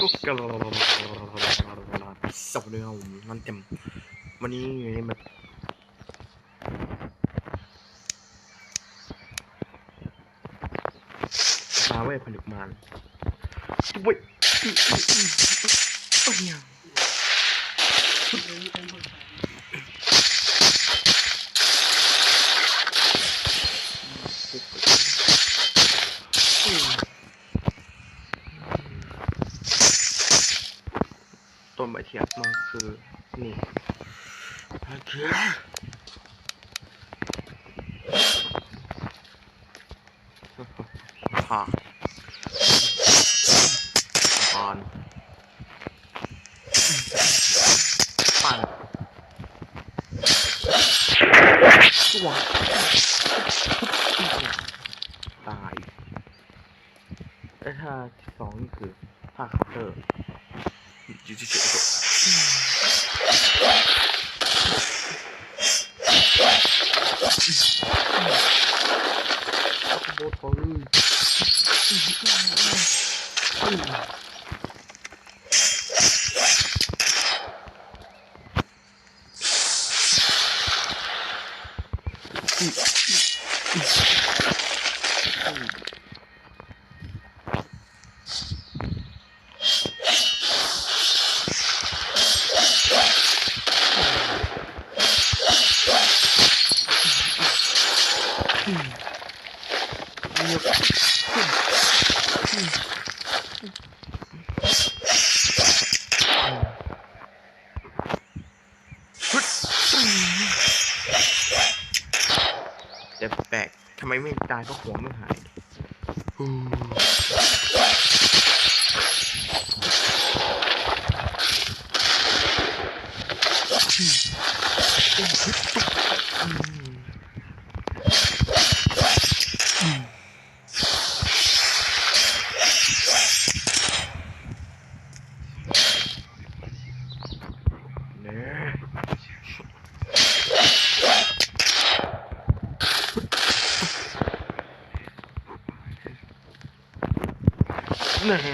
ก็กระสับเนื้อผมมันเต็ม วันนี้อยู่ในแบบมาเว้ยผลึกมารเว้ยโอ้ย ต้นใบเทียบมากคือนี่โอเคผ่าปานปั่นตัวตายไอ้ท่าที่สองนี่คือท่าเคาน์เตอร์ อยู่ที่เฉยๆโบทอรี่เงียบแต่แปลกทำไมไม่ตายก็หัวไม่หายฮู้อืม เนี่ยเนี่ย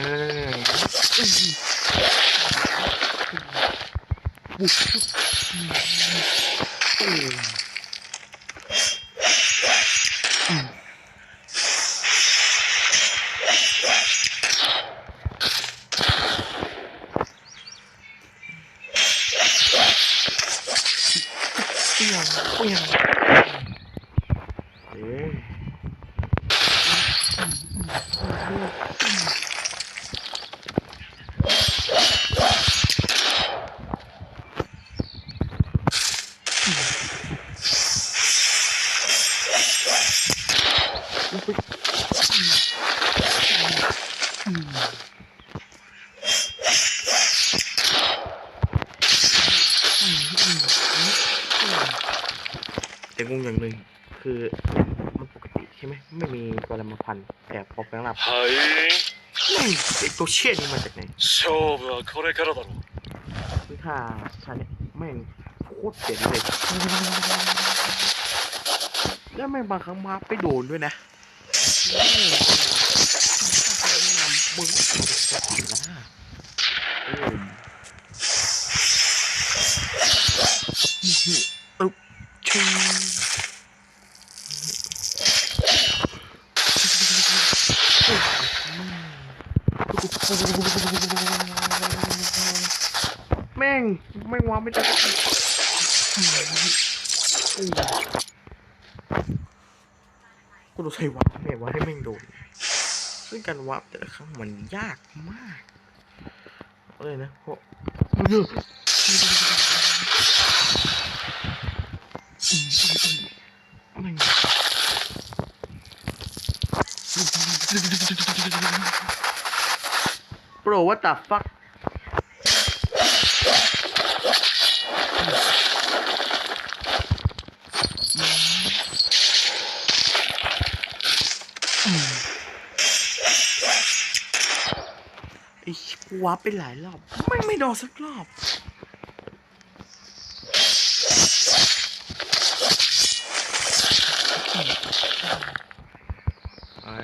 เปรี้ยงเปรี้ยงเอ๊ะแต่งงอย่างหนึ่งคือมันปกติใช่ไหมไม่มีปรมาพันธ์แต่พอแปลงร่าง はい แม่งไอตัวเชี่ยนี่มาจากไหน 勝負はこれからだろう คือท่าท่าเนี่ยแม่งโคตรเจ๋งเลยแล้วแม่งบางครั้งมาไปโดนด้วยนะแม่งมึงจะผิดละโอ้ยอึ๊ วางไม่ได้กูรู้ใช้วับแม่ว่าให้แม่งโดนซึ่งการวับแต่ละครั้งมันยากมากเลยนะเพราะเยอะแม่ง Bro what the fuck ไอ้กูวับไปหลายรอบ ไม่ไม่โดนสักรอบ ไอ้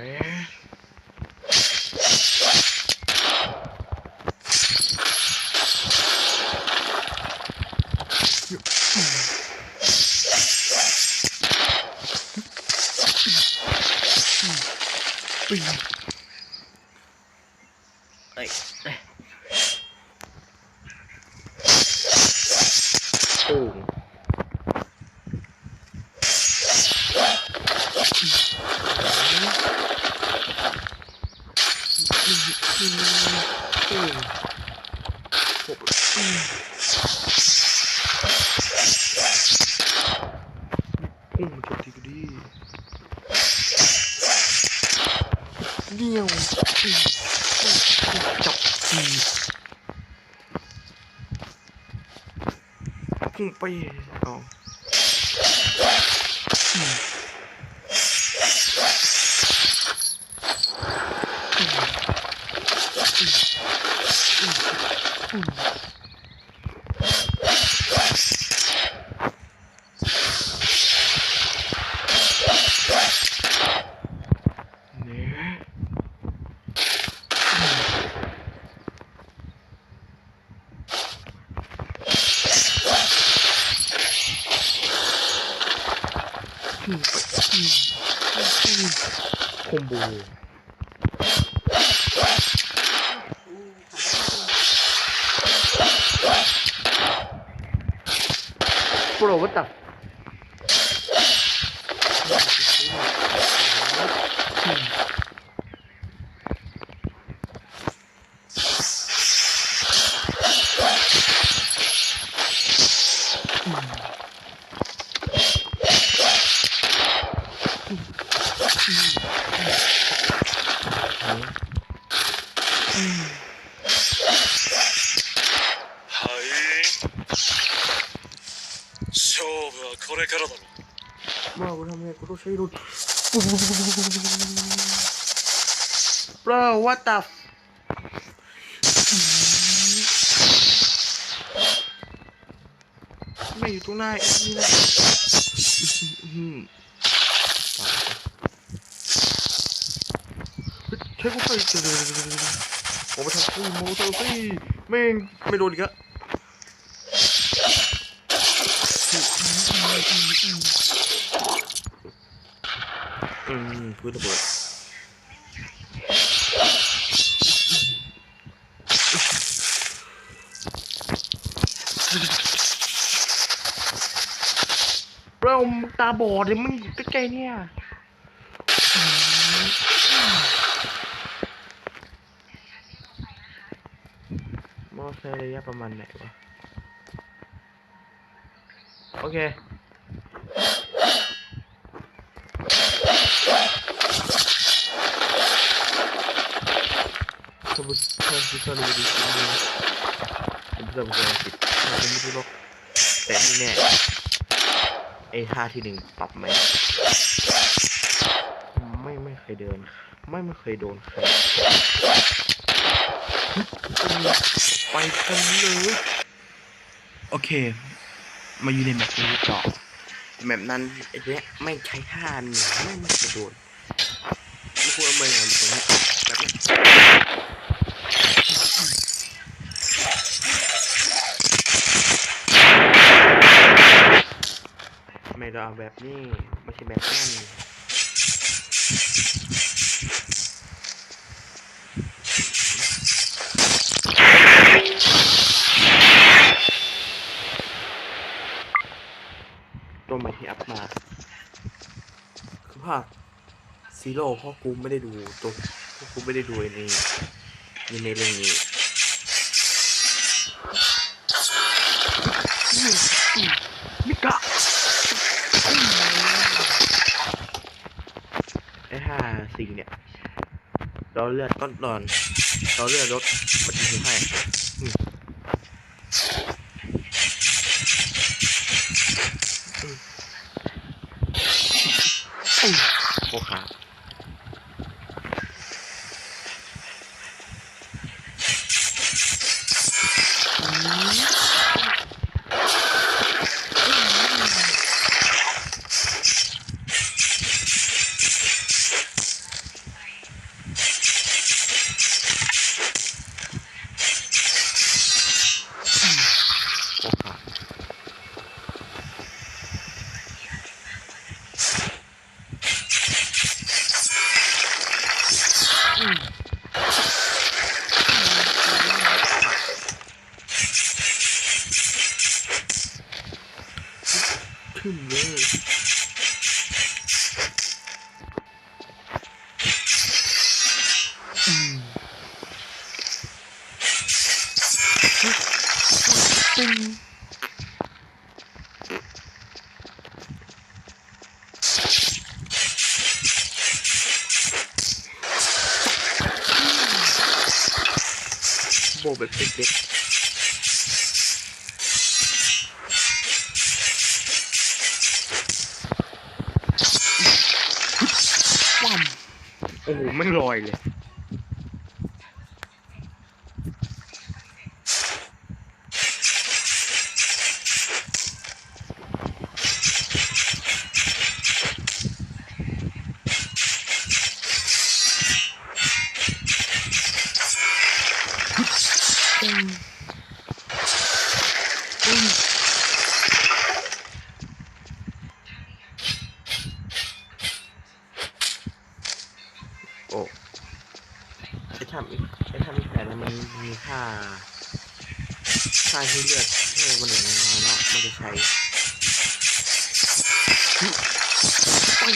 เอ้ยเอ้ยโอ้งโอ้งห กุ้งจบทีก็ดีเดียวอืมอืมจับทีพุ่งไปอ๋อมอืมอืมอืมอืมเนี่ยอืมอืมอืมอืม คอมโบ กูทำไงกูต้ช้รถ bro what the f- ไม่อยู่ตรงหน้าไอ้นี่นะอื้ยใช้กูไปเจอผมไปทำซี่โมเตอร์ซี่แม่งไม่โดนอีกอะ อืมพื้นระเบิดเราตาบอดเลยมึงอยู่ใกล้ๆเนี่ยมอใช้ระยะประมาณไหนวะ โอเค ถ้าบุ ถ้าบุถ้าเราดูสิ่งนี้ผมจะบอกว่าผิดถ้าผมไม่รู้หรอกแต่ที่แน่ไอ้ท่าที่หนึ่งปรับไหมไม่ไม่เคยเดิน ไม่ไม่เคยโดนใครไปกันเลยโอเค มาอยู่ในแมปนี้ต่อแมปนั้นไอ้เนี้ยไม่ใช้ท่าหนึ่งไม่ไม่เคยโดนไม่ควรเอามาอย่างตรงนี้แบบนี้ ไม่ได้เอาแบบนี้ไม่ใช่แบบนั้นตัวใหม่ที่อัพมา คือภาคซีโร่เพราะกูไม่ได้ดูตัวพราะกูไม่ได้ดูในในในเรื่องนี้มิกะไอ้ห้า สิ่งเนี่ย เราเลือดต้นตอน เราเลือดรถมันจะให้อืมอื โอ้โหไม่ลอยเลย ใช้โอ้ย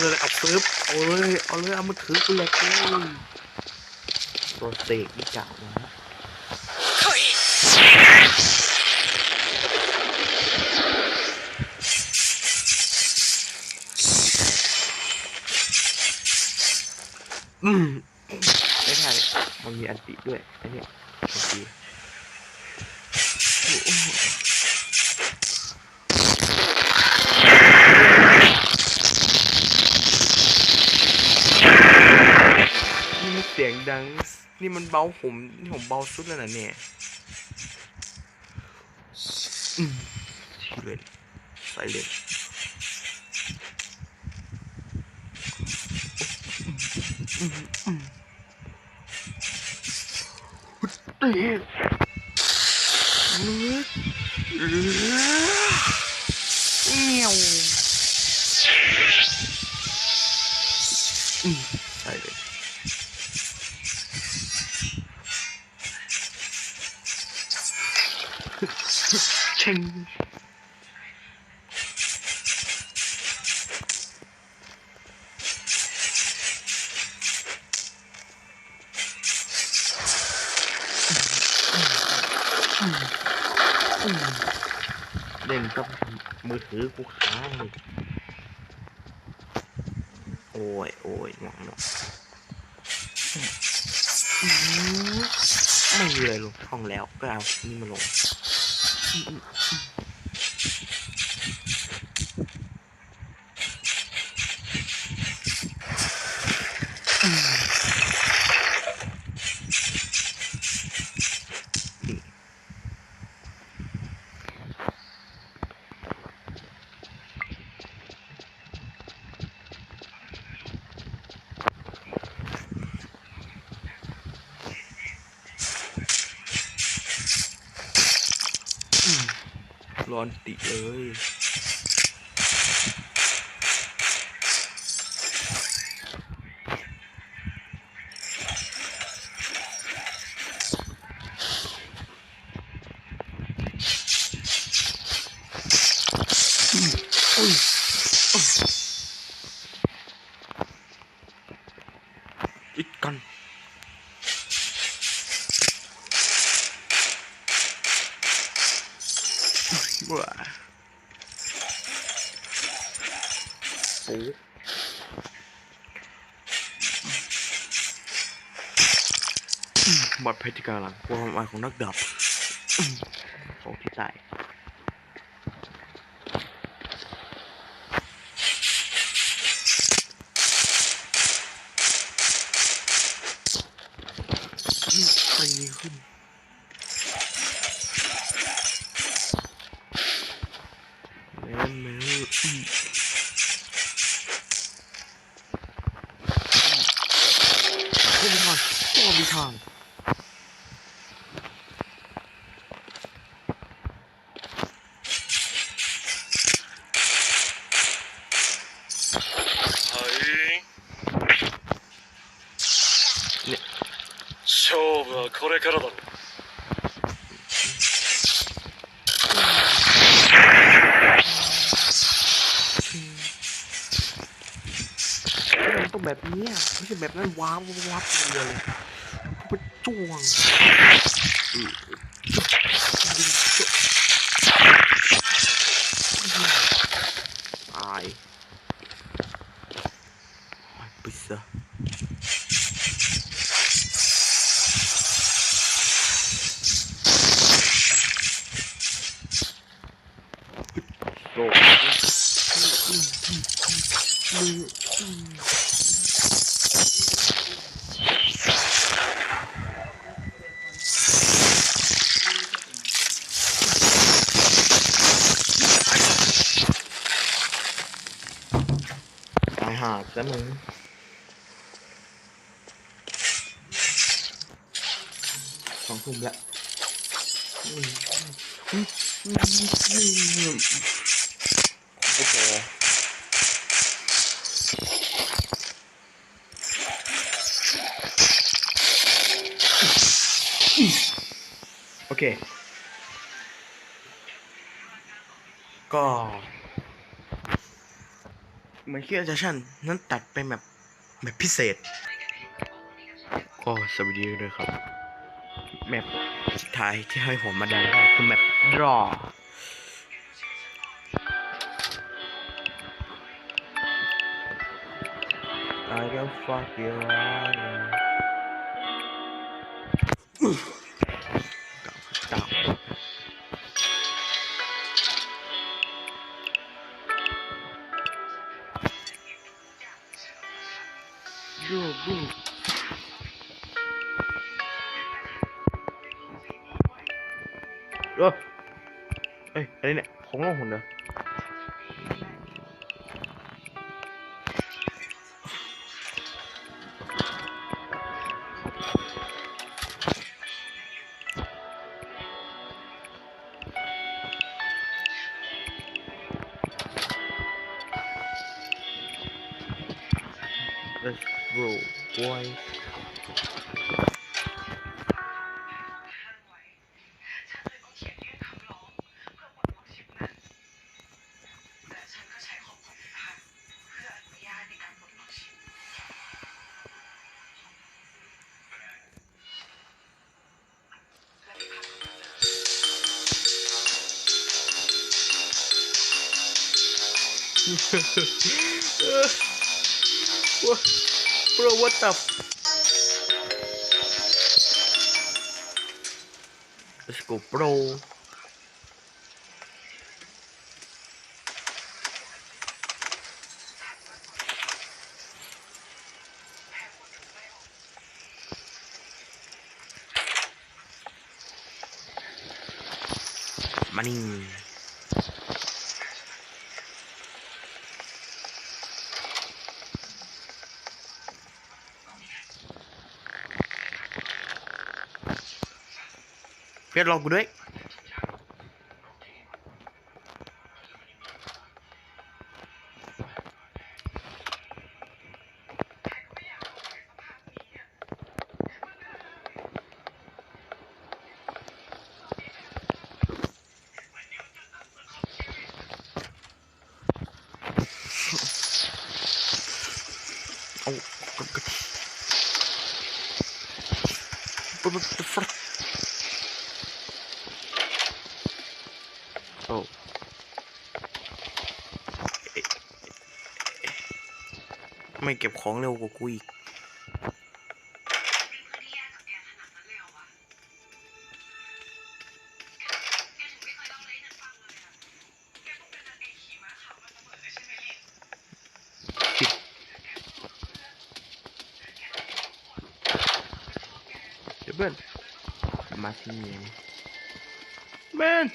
เลยเอาปึ๊บเอาเลยเอาเลยเอามาถือกูเลยเลยตัวเสกอีกเก่านะอืมไม่ใช่มันมีอันติ ด้วยไอ้เนี่โอ้โหนี่มันเสียงดัง นี่มันเบาผมนี่ผมเบาสุดแล้วนะเนี่ยอืมทีเลเลยเตะมืดเลย เกับมือถือกูค้างเลยโอ้ยโอ้ยหวังเนอืมไม่มีอะไรลงห้องแล้วก็เอานี่มาลงอืม อนติเลย อืมอุ้ยอุ๊ยอีกกัน ว้าโอ้อื มบาดแผลที่กลางหลังความอายของนักดับอืมของที่ตายอืมไปนี้ขึ้น ไม่ใช่แบบนั้นว้าวว้าวเลยไปจ้วงอืมตายไปซะโลตายหาดซะมึงสองทุ่มละอืมอืมอืมอืมอืมโอ้โหโอเค ก็ เหมือนที่อาจารย์ชันนั้นตัดไปแบบแบบพิเศษก็สวัสดีด้วยครับแมปสุดท้ายที่ให้ผมมาดันได้คือแมปรอ I don't fuck you right เอะไ bro what the f- let's go bro. มานี่เพียรรอกูด้วย เอากดกดปุ๊บปุ๊บปุ๊บปุ๊บ โอ้เอ๊ะ ไม่เก็บของเร็วกว่ากูอีกเดี๋ยวเพื่อนมาที่นี่เบน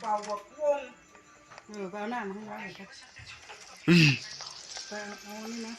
เป่าบอกวง เออไปเอาหน้ามาให้ร้อยเลยครับอืมไปเอาเอานี่นะ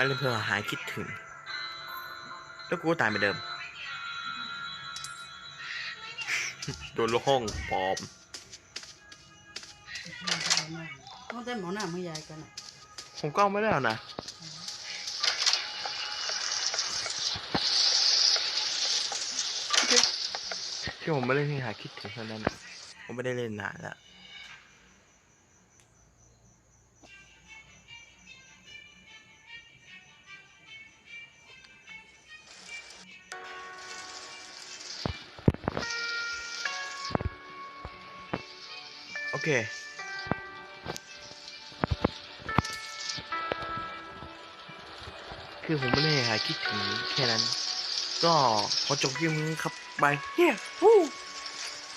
ไม่เล่นเพื่อหายคิดถึง แล้วกูก็ตายเหมือนเดิม โดนลูกห้องปลอมต้องเต้นหมอหน้าไม่ยายกันอะผมก็เอาไม่ได้แล้วนะ ที่ผมไม่เล่นที่หาคิดถึงเท่านั้นนะผมไม่ได้เล่นนานแล้ว คคือผมไม่ได้หาคิดถึงแค่นั้น ก็ขอจบคลิปนี้ครับบายเฮีย